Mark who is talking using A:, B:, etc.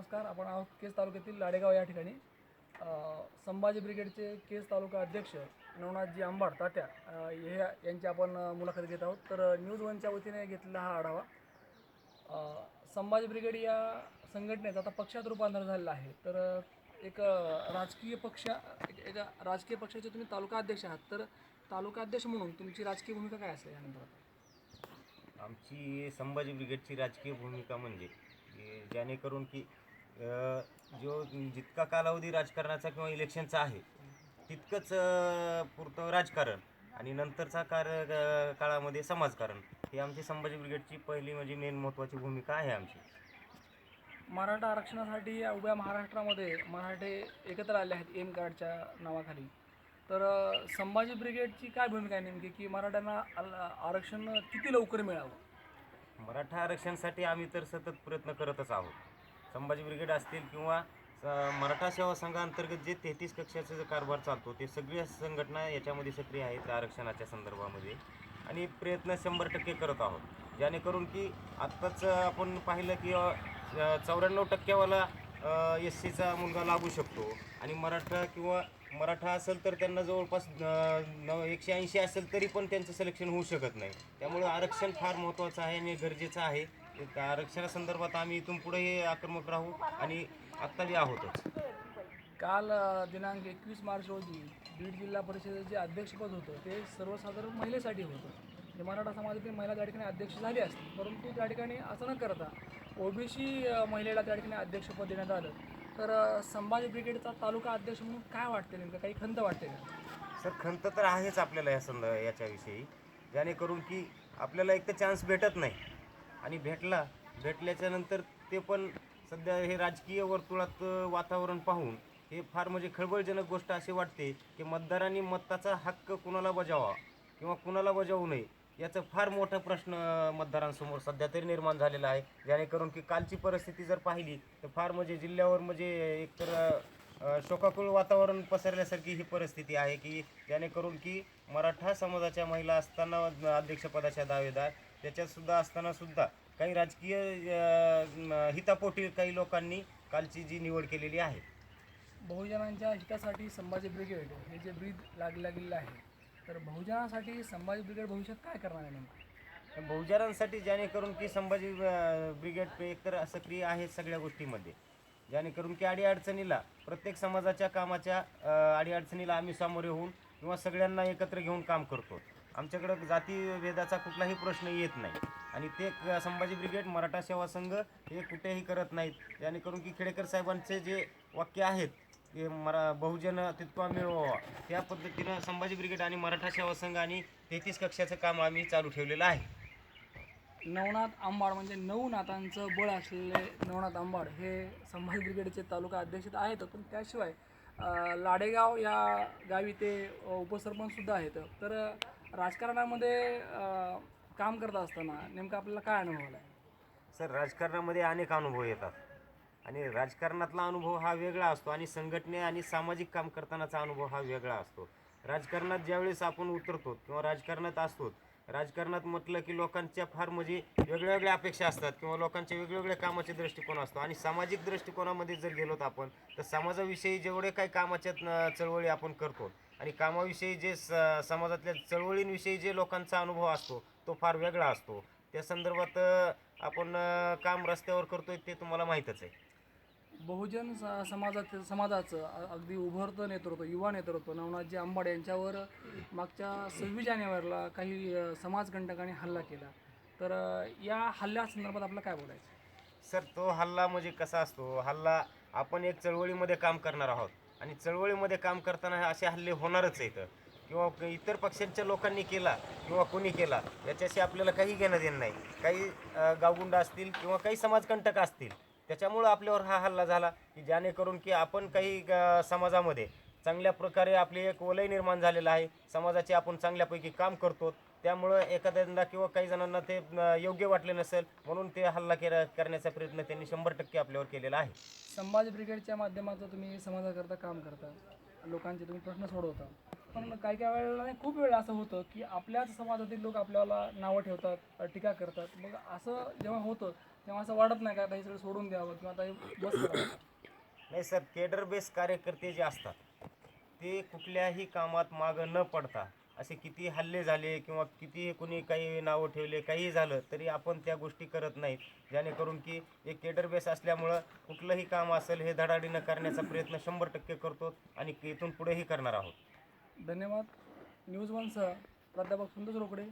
A: नमस्कार आपण आहोत केस तालुक्यातील लाडेगाव या ठिकाणी. संभाजी ब्रिगेडचे केस तालुका अध्यक्ष नवनाथजी आंबाड तात्या हे यांची आपण मुलाखत घेत आहोत. तर न्यूज वनच्या वतीने घेतलेला हा आढावा. संभाजी ब्रिगेड या संघटनेचं आता पक्षात रूपांतर झालेलं आहे. तर एक राजकीय पक्ष एक- एका राजकीय पक्षाचे तुम्ही तालुका अध्यक्ष आहात. तर तालुका अध्यक्ष म्हणून तुमची राजकीय भूमिका काय असेल यानंतर?
B: आमची संभाजी ब्रिगेडची राजकीय भूमिका म्हणजे जेणेकरून की जो जितका कालावधी राजकारणाचा किंवा इलेक्शनचा आहे तितकंच पुरतं राजकारण आणि नंतरचा कार काळामध्ये समाजकारण. ही आमची संभाजी ब्रिगेडची पहिली म्हणजे मेन महत्त्वाची भूमिका आहे आमची.
A: मराठा आरक्षणासाठी या उभ्या महाराष्ट्रामध्ये मराठे एकत्र आले आहेत एन कार्डच्या नावाखाली. तर संभाजी ब्रिगेडची काय भूमिका आहे नेमकी? की मराठ्यांना आरक्षण किती लवकर मिळावं?
B: मराठा आरक्षणासाठी आम्ही तर सतत प्रयत्न करतच आहोत. संभाजी ब्रिगेड असतील किंवा स- मराठा सेवा संघाअंतर्गत जे तेहतीस कक्षाचा जो कारभार चालतो ते सगळ्या संघटना याच्यामध्ये सक्रिय आहेत आरक्षणाच्या संदर्भामध्ये. आणि प्रयत्न शंभर टक्के करत आहोत. जेणेकरून की आत्ताच आपण पाहिलं की चौऱ्याण्णव टक्क्यावाला एस सीचा मुलगा लागू शकतो. आणि मराठा किंवा मराठा असेल तर त्यांना जवळपास अ, एकशे ऐंशी असेल तरी पण त्यांचं सिलेक्शन होऊ शकत नाही. त्यामुळं आरक्षण फार महत्त्वाचं आहे आणि गरजेचं आहे. एक आरक्षणासंदर्भात आम्ही इथून पुढेही आक्रमक राहू आणि आत्ता बी आहोतच.
A: काल अ, दिनांक एकवीस मार्च रोजी बीड जिल्हा परिषदेचे जे अध्यक्षपद होतं ते सर्वसाधारण महिलेसाठी होतं. जे मराठा समाजातील महिला त्या ठिकाणी अध्यक्ष झाली असती परंतु त्या ठिकाणी असं न करता ओबीसी महिलेला त्या ठिकाणी अध्यक्षपद देण्यात आलं. तर अ, संभाजी ब्रिगेडचा तालुका अध्यक्ष म्हणून काय वाटते नेमकं? काही खंत वाटते का?
B: सर खंत तर आहेच आपल्याला या संद याच्याविषयी. जेणेकरून की आपल्याला एक तर चान्स भेटत नाही. आणि भेटला भेटल्याच्या नंतर ते पण सध्या हे राजकीय वर्तुळात वातावरण पाहून हे फार म्हणजे खळबळजनक गोष्ट अशी वाटते की मतदारांनी मताचा हक्क कुणाला बजावा किंवा कुणाला बजावू नये याचा फार मोठा प्रश्न मतदारांसमोर सध्या तरी निर्माण झालेला आहे. जेणेकरून की कालची परिस्थिती जर पाहिली तर फार म्हणजे जिल्ह्यावर म्हणजे एकतर शोकाकुळ वातावरण पसरल्यासारखी ही परिस्थिती आहे की जेणेकरून की मराठा समाजाच्या महिला असताना अध्यक्षपदाच्या दावेदार त्याच्यात सुद्धा असताना सुद्धा काही राजकीय हितापोटी काही लोकांनी कालची जी निवड केलेली आहे.
A: बहुजनांच्या हितासाठी संभाजी ब्रिगेड हे जे ब्रीद लागलं गेलेलं आहे तर बहुजनासाठी संभाजी ब्रिगेड भविष्यात काय करणार आहे नेमकं?
B: बहुजनांसाठी जेणेकरून की संभाजी ब्रिगेड एकतर सक्रिय आहे सगळ्या गोष्टीमध्ये. जेणेकरून की अडीअडचणीला प्रत्येक समाजाच्या कामाच्या अडीअडचणीला आम्ही सामोरे होऊन किंवा सगळ्यांना एकत्र घेऊन काम करतो. आमच्याकडं जातीभेदाचा कुठलाही प्रश्न येत नाही. आणि ते संभाजी ब्रिगेड मराठा सेवा संघ हे कुठेही करत नाहीत. जेणेकरून की खेडेकर साहेबांचे जे वाक्य आहेत ते मरा बहुजन तितका मिळवावा. त्या पद्धतीनं संभाजी ब्रिगेड आणि मराठा सेवा संघ आणि तेहतीस कक्षाचं काम आम्ही चालू ठेवलेलं आहे.
A: नवनाथ आंबाड म्हणजे नऊ नाथांचं बळ असलेले नवनाथ आंबाड हे संभाजी ब्रिगेडचे तालुका अध्यक्ष आहेत पण त्याशिवाय लाडेगाव या गावी ते उपसरपंचसुद्धा आहेत. तर राजकारणामध्ये अ, काम करत असताना नेमकं आपल्याला काय अनुभव आला आहे
B: सर राजकारणामध्ये अनेक अनुभव येतात. आणि राजकारणातला अनुभव हा वेगळा असतो आणि संघटने आणि सामाजिक काम करतानाचा अनुभव हा वेगळा असतो. राजकारणात ज्यावेळेस आपण उतरतो किंवा राजकारणात असतो राजकारणात म्हटलं की लोकांच्या फार म्हणजे वेगळ्या वेगळ्या अपेक्षा असतात किंवा लोकांच्या वेगवेगळ्या कामाचे दृष्टिकोन असतो. आणि सामाजिक दृष्टिकोनामध्ये जर गेलोत आपण तर समाजाविषयी जेवढे काही कामाच्या चळवळी आपण करतो आणि कामाविषयी जे स समाजातल्या चळवळींविषयी जे लोकांचा अनुभव असतो तो फार वेगळा असतो. त्या संदर्भात आपण काम रस्त्यावर करतोय ते तुम्हाला माहीतच आहे.
A: बहुजन स- समाजाचं समाजाचं अगदी उभरतं नेतृत्व युवा नेतृत्व नवनाथजी आंबाड यांच्यावर मागच्या सव्वीस जानेवारीला काही समाजकंटकांनी हल्ला केला. तर या हल्ल्यासंदर्भात आपलं काय बोलायचं?
B: सर तो हल्ला म्हणजे कसा असतो? हल्ला आपण एक चळवळीमध्ये काम करणार आहोत आणि चळवळीमध्ये काम करताना असे हल्ले होणारच आहेत. किंवा इतर पक्षांच्या लोकांनी केला किंवा कोणी केला याच्याशी आपल्याला काही घेणं देणं नाही. काही गावगुंड असतील किंवा काही समाजकंटक असतील त्याच्यामुळं आपल्यावर हा हल्ला झाला की जेणेकरून की आपण काही समाजामध्ये चांगल्या प्रकारे आपली एक वलय निर्माण झालेलं आहे. समाजाचे आपण चांगल्यापैकी काम करतो. त्यामुळं एखाद्यांना किंवा काही जणांना ते योग्य वाटले नसेल म्हणून ते हल्ला केला करण्याचा प्रयत्न त्यांनी शंभर टक्के आपल्यावर केलेला आहे.
A: संभाजी ब्रिगेडच्या माध्यमातून तुम्ही समाजाकरता काम करता. लोकांचे तुम्ही प्रश्न सोडवता. पण काही काही वेळेला नाही खूप वेळा असं होतं की आपल्याच समाजातील लोक आपल्याला नावं ठेवतात टीका करतात. मग असं जेव्हा होतं तेव्हा असं वाटत नाही का आता हे सगळं सोडून द्यावं किंवा आता हे बस करावं
B: नाही सर केडर बेस कार्यकर्ते जे असतात ते कुठल्याही कामात मागं न पडता असे किती हल्ले झाले किंवा किती कुणी काही नावं ठेवले काही झालं तरी आपण त्या गोष्टी करत नाहीत. जेणेकरून की एक केडर बेस असल्यामुळं कुठलंही काम असेल हे धडाडीनं करण्याचा प्रयत्न शंभर टक्के करतो आणि इथून पुढेही करणार आहोत.
A: धन्यवाद. न्यूज वनसह प्राध्यापक सुंदर रोकडे.